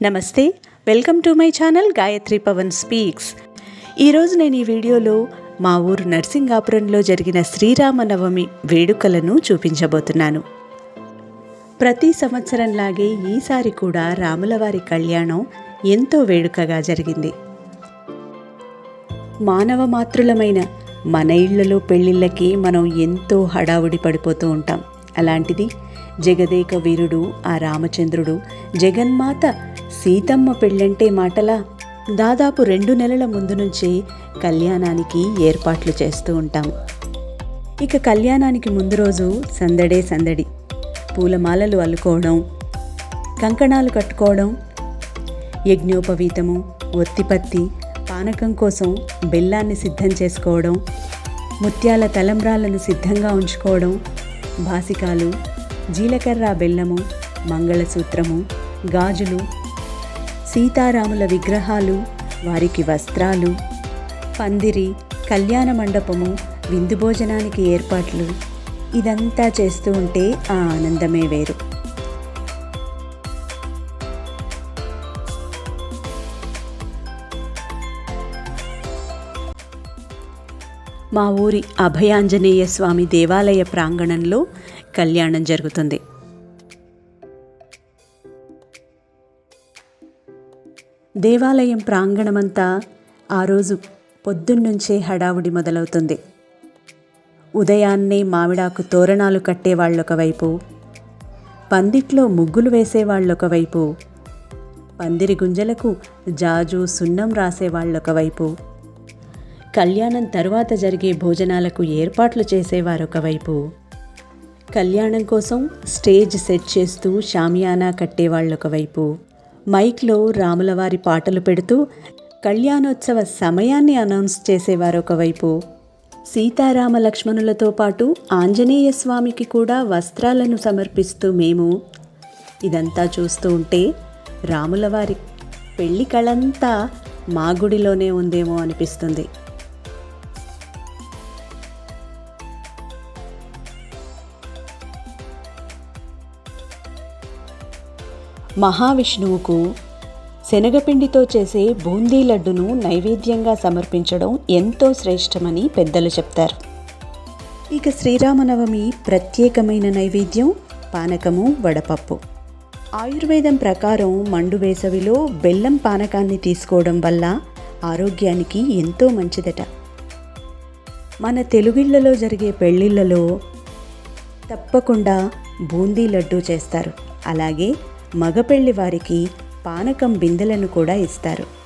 నమస్తే welcome to my channel Gayathri Pavan speaks. ఈరోజు నేను ఈ వీడియోలో మా ఊరు నర్సింగాపురంలో జరిగిన శ్రీరామనవమి వేడుకలను చూపించబోతున్నాను. ప్రతి సంవత్సరంలాగే ఈసారి కూడా రాములవారి కళ్యాణం ఎంతో వేడుకగా జరిగింది. మానవ మాతృలమైన మన ఇళ్ళలో పెళ్ళిళ్ళకి మనం ఎంతో హడావుడి పడిపోతూ ఉంటాం. అలాంటిది జగదేక వీరుడు ఆ రామచంద్రుడు జగన్మాత సీతమ్మ పెళ్ళంటే మాటలా? దాదాపు రెండు నెలల ముందు నుంచి కళ్యాణానికి ఏర్పాట్లు చేస్తూ ఉంటాం. ఇక కళ్యాణానికి ముందు రోజు సందడే సందడి. పూలమాలలు అల్లుకోవడం కంకణాలు కట్టుకోవడం యజ్ఞోపవీతము ఒత్తిపత్తి పానకం కోసం బెల్లాన్ని సిద్ధం చేసుకోవడం ముత్యాల తలంబ్రాలను సిద్ధంగా ఉంచుకోవడం బాసికాలు జీలకర్ర బెల్లము మంగళసూత్రము గాజులు సీతారాముల విగ్రహాలు వారికి వస్త్రాలు పందిరి కళ్యాణ మండపము విందు భోజనానికి ఏర్పాట్లు. ఇదంతా చేస్తూ ఉంటే ఆ ఆనందమే వేరు. మా ఊరి అభయాంజనేయ స్వామి దేవాలయ ప్రాంగణంలో కళ్యాణం జరుగుతుంది. దేవాలయం ప్రాంగణమంతా ఆ రోజు పొద్దున్నుంచే హడావుడి మొదలవుతుంది. ఉదయాన్నే మామిడాకు తోరణాలు కట్టేవాళ్ళొకవైపు పందిట్లో ముగ్గులు వేసేవాళ్ళొకవైపు పందిరి గుంజలకు జాజు సున్నం రాసేవాళ్ళొకవైపు కళ్యాణం తరువాత జరిగే భోజనాలకు ఏర్పాట్లు చేసేవారొకవైపు కళ్యాణం కోసం స్టేజ్ సెట్ చేస్తూ షామియానా కట్టేవాళ్ళొకవైపు మైక్లో రాములవారి పాటలు పెడుతూ కళ్యాణోత్సవ సమయాన్ని అనౌన్స్ చేసేవారు ఒకవైపు. సీతారామ లక్ష్మణులతో పాటు ఆంజనేయ స్వామికి కూడా వస్త్రాలను సమర్పిస్తూ మేము ఇదంతా చూస్తూ ఉంటే రాములవారి పెళ్ళి కళంతా మా గుడిలోనే ఉందేమో అనిపిస్తుంది. మహావిష్ణువుకు శనగపిండితో చేసే బూందీ లడ్డును నైవేద్యంగా సమర్పించడం ఎంతో శ్రేష్టమని పెద్దలు చెప్తారు. ఇక శ్రీరామనవమి ప్రత్యేకమైన నైవేద్యం పానకము వడపప్పు. ఆయుర్వేదం ప్రకారం మండు వేసవిలో బెల్లం పానకాన్ని తీసుకోవడం వల్ల ఆరోగ్యానికి ఎంతో మంచిదట. మన తెలుగిళ్ళలో జరిగే పెళ్ళిళ్ళలో తప్పకుండా బూందీ లడ్డు చేస్తారు. అలాగే మగపెళ్ళి వారికి పానకం బిందెలను కూడా ఇస్తారు.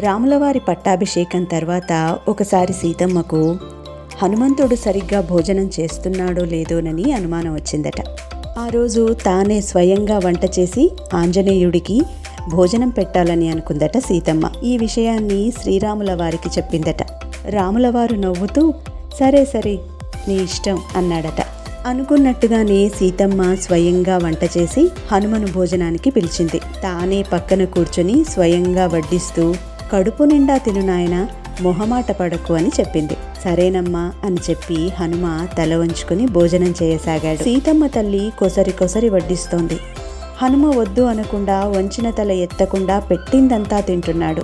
రాములవారి పట్టాభిషేకం తర్వాత ఒకసారి సీతమ్మకు హనుమంతుడు సరిగ్గా భోజనం చేస్తున్నాడో లేదోనని అనుమానం వచ్చిందట. ఆ రోజు తానే స్వయంగా వంట చేసి ఆంజనేయుడికి భోజనం పెట్టాలని అనుకుందట సీతమ్మ. ఈ విషయాన్ని శ్రీరాముల వారికి చెప్పిందట. రాములవారు నవ్వుతూ సరే సరే నీ ఇష్టం అన్నాడట. అనుకున్నట్టుగానే సీతమ్మ స్వయంగా వంట చేసి హనుమను భోజనానికి పిలిచింది. తానే పక్కన కూర్చొని స్వయంగా వడ్డిస్తూ కడుపు నిండా తిను నాయన మొహమాట పడకు అని చెప్పింది. సరేనమ్మా అని చెప్పి హనుమ తల వంచుకుని భోజనం చేయసాగాడు. సీతమ్మ తల్లి కొసరి కొసరి వడ్డిస్తోంది. హనుమ వద్దు అనకుండా వంచిన తల ఎత్తకుండా పెట్టిందంతా తింటున్నాడు.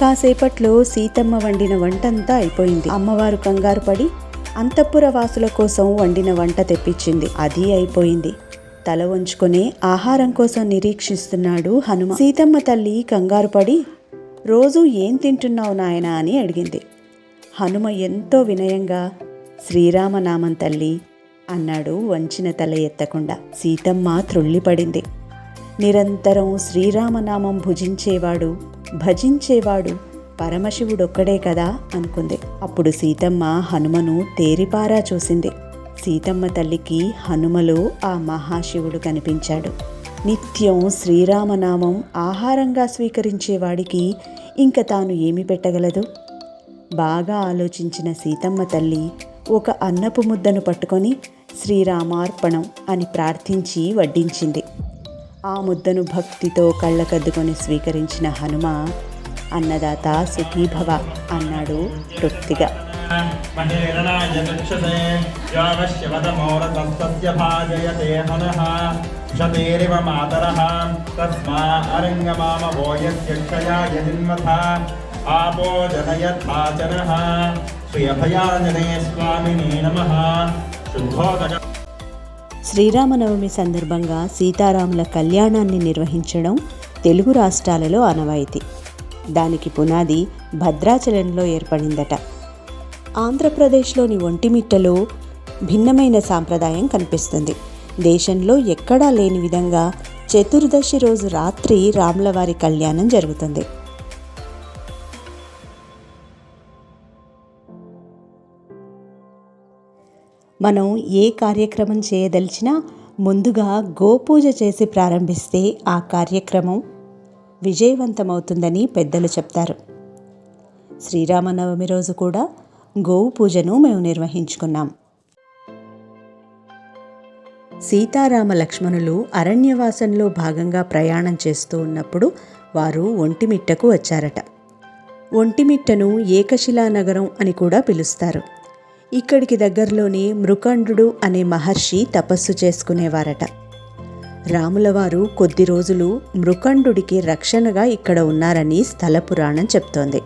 కాసేపట్లో సీతమ్మ వండిన వంటంతా అయిపోయింది. అమ్మవారు కంగారు పడి అంతఃపుర వాసుల కోసం వండిన వంట తెప్పించింది. అది అయిపోయింది. తల వంచుకునే ఆహారం కోసం నిరీక్షిస్తున్నాడు హనుమ. సీతమ్మ తల్లి కంగారు పడి రోజు ఏం తింటున్నావు నాయనా? అని అడిగింది. హనుమ ఎంతో వినయంగా శ్రీరామనామం తల్లి అన్నాడు వంచిన తల ఎత్తకుండా. సీతమ్మ త్రుళ్ళిపడింది. నిరంతరం శ్రీరామనామం భుజించేవాడు భజించేవాడు పరమశివుడొక్కడే కదా అనుకుంది. అప్పుడు సీతమ్మ హనుమను తేరిపారా చూసింది. సీతమ్మ తల్లికి హనుమలో ఆ మహాశివుడు కనిపించాడు. నిత్యం శ్రీరామనామం ఆహారంగా స్వీకరించేవాడికి ఇంక తాను ఏమి పెట్టగలదు? బాగా ఆలోచించిన సీతమ్మ తల్లి ఒక అన్నపు ముద్దను పట్టుకొని శ్రీరామార్పణం అని ప్రార్థించి వడ్డించింది. ఆ ముద్దను భక్తితో కళ్ళకద్దుకొని స్వీకరించిన హనుమ అన్నదాత సుఖీభవ అన్నాడు తృప్తిగా. క్షతేరివ మాతర తస్మా అరంగమామవో యస్య క్షయాయ జిన్మథ ఆపో జనయథాచనः శ్రియభయాజనే స్వామినే నమః. శ్రీరామనవమి సందర్భంగా సీతారాముల కళ్యాణాన్ని నిర్వహించడం తెలుగు రాష్ట్రాలలో ఆనవాయితీ. దానికి పునాది భద్రాచలంలో ఏర్పడిందట. ఆంధ్రప్రదేశ్లోని ఒంటిమిట్టలో భిన్నమైన సాంప్రదాయం కనిపిస్తుంది. దేశంలో ఎక్కడా లేని విధంగా చతుర్దశి రోజు రాత్రి రాములవారి కళ్యాణం జరుగుతుంది. మనం ఏ కార్యక్రమం చేయదలిచినా ముందుగా గోపూజ చేసి ప్రారంభిస్తే ఆ కార్యక్రమం విజయవంతమవుతుందని పెద్దలు చెప్తారు. శ్రీరామనవమి రోజు కూడా గోవు పూజను మేము నిర్వహించుకున్నాం. సీతారామ లక్ష్మణులు అరణ్యవాసంలో భాగంగా ప్రయాణం చేస్తూ ఉన్నప్పుడు వారు ఒంటిమిట్టకు వచ్చారట. ఒంటిమిట్టను ఏకశిలా నగరం అని కూడా పిలుస్తారు. ఇక్కడికి దగ్గరలోనే మృకండు అనే మహర్షి తపస్సు చేసుకునేవారట. రాములవారు కొద్ది రోజులు మృకండుడికి రక్షణగా ఇక్కడ ఉన్నారని స్థల పురాణం చెప్తోంది.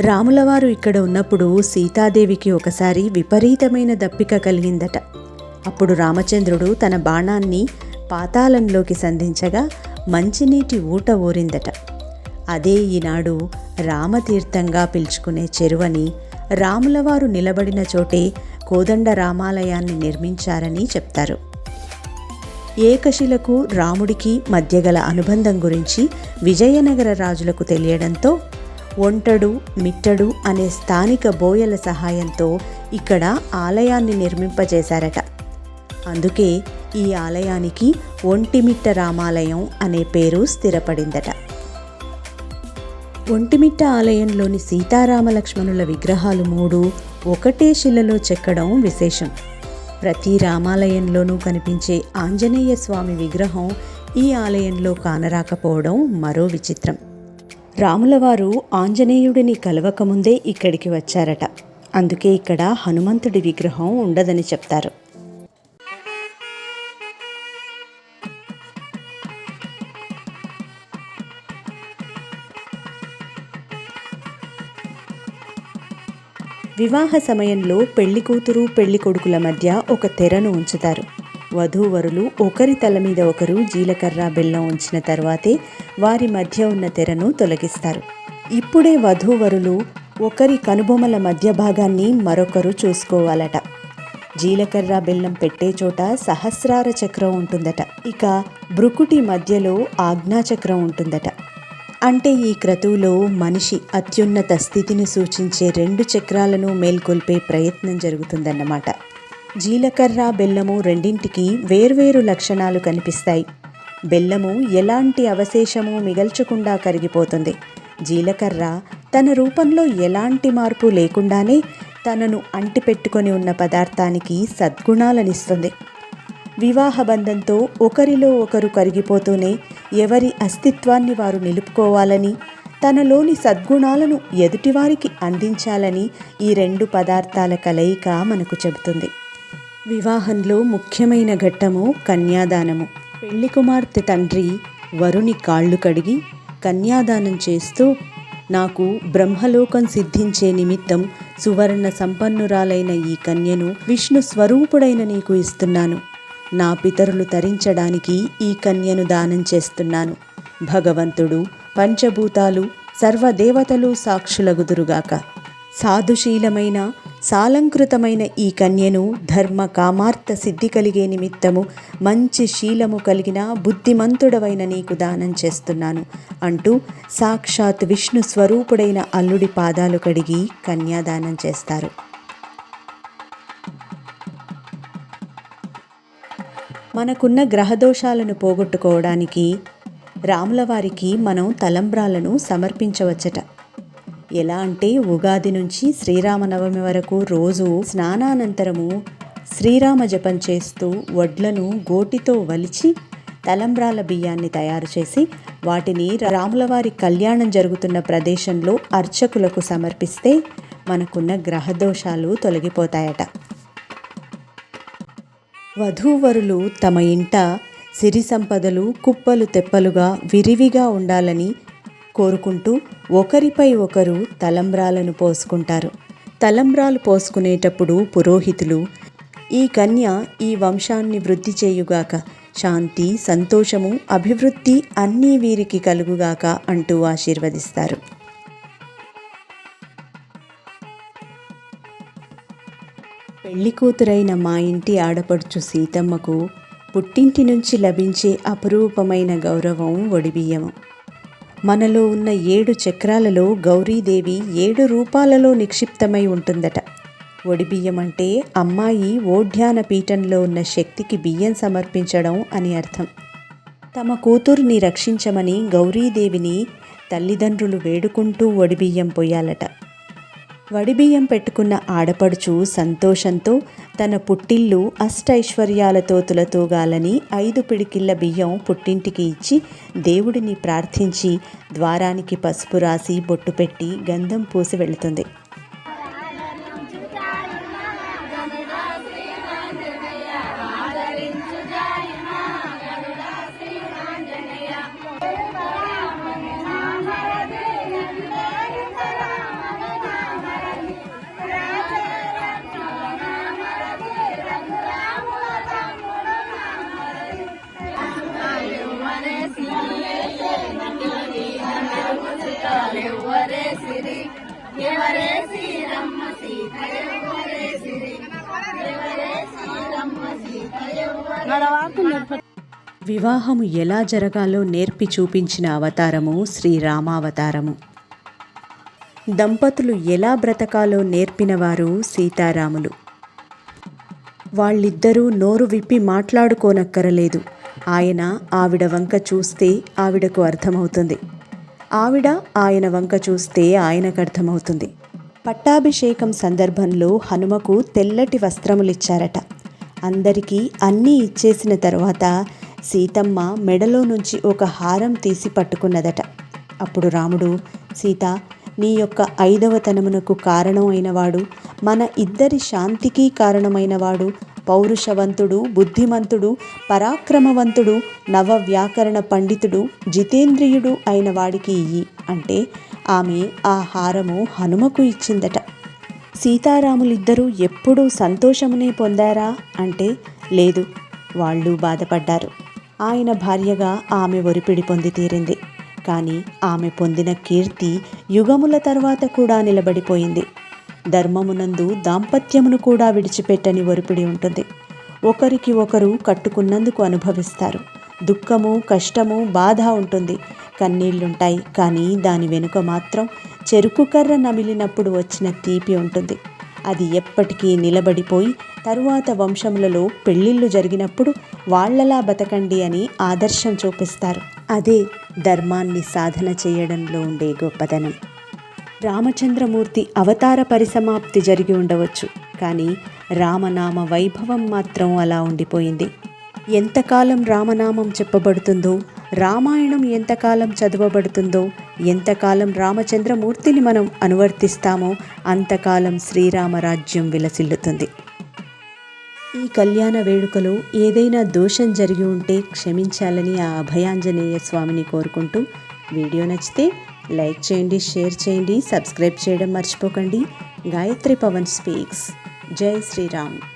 రాములవారు ఇక్కడ ఉన్నప్పుడు సీతాదేవికి ఒకసారి విపరీతమైన దప్పిక కలిగిందట. అప్పుడు రామచంద్రుడు తన బాణాన్ని పాతాళంలోకి సంధించగా మంచినీటి ఊట ఊరిందట. అదే ఈనాడు రామతీర్థంగా పిలుచుకునే చెరువని రాములవారు నిలబడిన చోటే కోదండ రామాలయాన్ని నిర్మించారని చెప్తారు. ఏకశిలకు రాముడికి మధ్య గల అనుబంధం గురించి విజయనగర రాజులకు తెలియడంతో ఒంటడు మిట్టడు అనే స్థానిక బోయల సహాయంతో ఇక్కడ ఆలయాన్ని నిర్మింపజేశారట. అందుకే ఈ ఆలయానికి ఒంటిమిట్ట రామాలయం అనే పేరు స్థిరపడిందట. ఒంటిమిట్ట ఆలయంలోని సీతారామ లక్ష్మణుల విగ్రహాలు మూడు ఒకటే శిలలో చెక్కడం విశేషం. ప్రతి రామాలయంలోనూ కనిపించే ఆంజనేయ స్వామి విగ్రహం ఈ ఆలయంలో కానరాకపోవడం మరో విచిత్రం. రాములవారు ఆంజనేయుడిని కలవకముందే ఇక్కడికి వచ్చారట. అందుకే ఇక్కడ హనుమంతుడి విగ్రహం ఉండదని చెప్తారు. వివాహ సమయంలో పెళ్ళి కూతురు పెళ్ళి కొడుకుల మధ్య ఒక తెరను ఉంచుతారు. వధూవరులు ఒకరి తల మీద ఒకరు జీలకర్ర బెల్లం ఉంచిన తర్వాతే వారి మధ్య ఉన్న తెరను తొలగిస్తారు. ఇప్పుడే వధూవరులు ఒకరి కనుబొమల మధ్య భాగాన్ని మరొకరు చూసుకోవాలట. జీలకర్ర బెల్లం పెట్టే చోట సహస్రార చక్రం ఉంటుందట. ఇక బ్రుకుటి మధ్యలో ఆజ్ఞాచక్రం ఉంటుందట. అంటే ఈ క్రతువులో మనిషి అత్యున్నత స్థితిని సూచించే రెండు చక్రాలను మేల్కొల్పే ప్రయత్నం జరుగుతుందన్నమాట. జీలకర్ర బెల్లము రెండింటికి వేర్వేరు లక్షణాలు కనిపిస్తాయి. బెల్లము ఎలాంటి అవశేషము మిగల్చకుండా కరిగిపోతుంది. జీలకర్ర తన రూపంలో ఎలాంటి మార్పు లేకుండానే తనను అంటిపెట్టుకొని ఉన్న పదార్థానికి సద్గుణాలనిస్తుంది. వివాహ బంధంతో ఒకరిలో ఒకరు కరిగిపోతూనే ఎవరి అస్తిత్వాన్ని వారు నిలుపుకోవాలని తనలోని సద్గుణాలను ఎదుటివారికి అందించాలని ఈ రెండు పదార్థాల కలయిక మనకు చెబుతుంది. వివాహంలో ముఖ్యమైన ఘట్టము కన్యాదానము. పెళ్ళి కుమార్తె తండ్రి వరుని కాళ్ళు కడిగి కన్యాదానం చేస్తూ నాకు బ్రహ్మలోకం సిద్ధించే నిమిత్తం సువర్ణ సంపన్నురాలైన ఈ కన్యను విష్ణు స్వరూపుడైన నీకు ఇస్తున్నాను. నా పితరులు తరించడానికి ఈ కన్యను దానం చేస్తున్నాను. భగవంతుడు పంచభూతాలు సర్వదేవతలు సాక్షులగుదురుగాక. సాధుశీలమైన సాలంకృతమైన ఈ కన్యను ధర్మ కామార్థ సిద్ధి కలిగే నిమిత్తము మంచి శీలము కలిగిన బుద్ధిమంతుడవైన నీకు దానం చేస్తున్నాను అంటూ సాక్షాత్ విష్ణు స్వరూపుడైన అల్లుడి పాదాలు కడిగి కన్యాదానం చేస్తారు. మనకున్న గ్రహదోషాలను పోగొట్టుకోవడానికి రాములవారికి మనం తలంబ్రాలను సమర్పించవచ్చట. ఎలా అంటే ఉగాది నుంచి శ్రీరామనవమి వరకు రోజు స్నానానంతరము శ్రీరామ జపం చేస్తూ వడ్లను గోటితో వలిచి తలంబ్రాల బియ్యాన్ని తయారు చేసి వాటిని రాములవారి కళ్యాణం జరుగుతున్న ప్రదేశంలో అర్చకులకు సమర్పిస్తే మనకున్న గ్రహదోషాలు తొలగిపోతాయట. వధూవరులు తమ ఇంట సిరి సంపదలు కుప్పలు తెప్పలుగా విరివిగా ఉండాలని కోరుకుంటూ ఒకరిపై ఒకరు తలంబ్రాలను పోసుకుంటారు. తలంబ్రాలు పోసుకునేటప్పుడు పురోహితులు ఈ కన్య ఈ వంశాన్ని వృద్ధి చేయుగాక శాంతి సంతోషము అభివృద్ధి అన్నీ వీరికి కలుగుగాక అంటూ ఆశీర్వదిస్తారు. పెళ్ళి కూతురైన మా ఇంటి ఆడపడుచు సీతమ్మకు పుట్టింటి నుంచి లభించే అపురూపమైన గౌరవం ఒడిబియ్యము. మనలో ఉన్న ఏడు చక్రాలలో గౌరీదేవి ఏడు రూపాలలో నిక్షిప్తమై ఉంటుందట. ఒడిబియ్యం అంటే అమ్మాయి ఓఢ్యాన పీఠంలో ఉన్న శక్తికి బియ్యం సమర్పించడం అని అర్థం. తమ కూతుర్ని రక్షించమని గౌరీదేవిని తల్లిదండ్రులు వేడుకుంటూ ఒడిబియ్యం పొయ్యాలట. వడిబియ్యం పెట్టుకున్న ఆడపడుచు సంతోషంతో తన పుట్టిల్లు అష్టైశ్వర్యాలతో తులతూగాలని ఐదు పిడికిళ్ళ బియ్యం పుట్టింటికి ఇచ్చి దేవుడిని ప్రార్థించి ద్వారానికి పసుపు రాసి బొట్టు పెట్టి గంధం పూసి వెళుతుంది. వివాహము ఎలా జరగాలో నేర్పి చూపించిన అవతారము శ్రీరామావతారము దంపతులు ఎలా బ్రతకాలో నేర్పినవారు సీతారాములు. వాళ్ళిద్దరూ నోరు విప్పి మాట్లాడుకోనక్కరలేదు. ఆయన ఆవిడ వంక చూస్తే ఆవిడకు అర్థమవుతుంది. ఆవిడ ఆయన వంక చూస్తే ఆయనకు అర్థమవుతుంది. పట్టాభిషేకం సందర్భంలో హనుమకు తెల్లటి వస్త్రములిచ్చారట. అందరికీ అన్నీ ఇచ్చేసిన తర్వాత సీతమ్మ మెడలో నుంచి ఒక హారం తీసి పట్టుకున్నదట. అప్పుడు రాముడు సీత నీ యొక్క ఐదవతనమునకు కారణం అయినవాడు మన ఇద్దరి శాంతికి కారణమైనవాడు పౌరుషవంతుడు బుద్ధిమంతుడు పరాక్రమవంతుడు నవ వ్యాకరణ పండితుడు జితేంద్రియుడు అయిన వాడికి ఇయ్యి అంటే ఆమె ఆ హారము హనుమకు ఇచ్చిందట. సీతారాములిద్దరూ ఎప్పుడూ సంతోషమునే పొందారా? అంటే లేదు వాళ్ళు బాధపడ్డారు. ఆయన భార్యగా ఆమె ఒరిపిడి పొంది తీరింది. కానీ ఆమె పొందిన కీర్తి యుగముల తర్వాత కూడా నిలబడిపోయింది. ధర్మమునందు దాంపత్యమును కూడా విడిచిపెట్టని ఒరిపిడి ఉంటుంది. ఒకరికి ఒకరు కట్టుకున్నందుకు అనుభవిస్తారు. దుఃఖము కష్టము బాధ ఉంటుంది. కన్నీళ్ళుంటాయి. కానీ దాని వెనుక మాత్రం చెరుకు కర్ర నమిలినప్పుడు వచ్చిన తీపి ఉంటుంది. అది ఎప్పటికీ నిలబడిపోయి తరువాత వంశములలో పెళ్ళిళ్ళు జరిగినప్పుడు వాళ్ళలా బతకండి అని ఆదర్శం చూపిస్తారు. అదే ధర్మాన్ని సాధన చేయడంలో ఉండే గొప్పదనం. రామచంద్రమూర్తి అవతార పరిసమాప్తి జరిగి ఉండవచ్చు కానీ రామనామ వైభవం మాత్రం అలా ఉండిపోయింది. ఎంతకాలం రామనామం చెప్పబడుతుందో రామాయణం ఎంతకాలం చదవబడుతుందో ఎంతకాలం రామచంద్రమూర్తిని మనం అనువర్తిస్తామో అంతకాలం శ్రీరామరాజ్యం విలసిల్లుతుంది. ఈ కళ్యాణ వేడుకలో ఏదైనా దోషం జరిగి ఉంటే క్షమించాలని ఆ అభయాంజనేయ స్వామిని కోరుకుంటూ వీడియో నచ్చితే లైక్ చేయండి షేర్ చేయండి సబ్స్క్రైబ్ చేయడం మర్చిపోకండి. గాయత్రి పవన్ స్పీక్స్. జై శ్రీరామ్.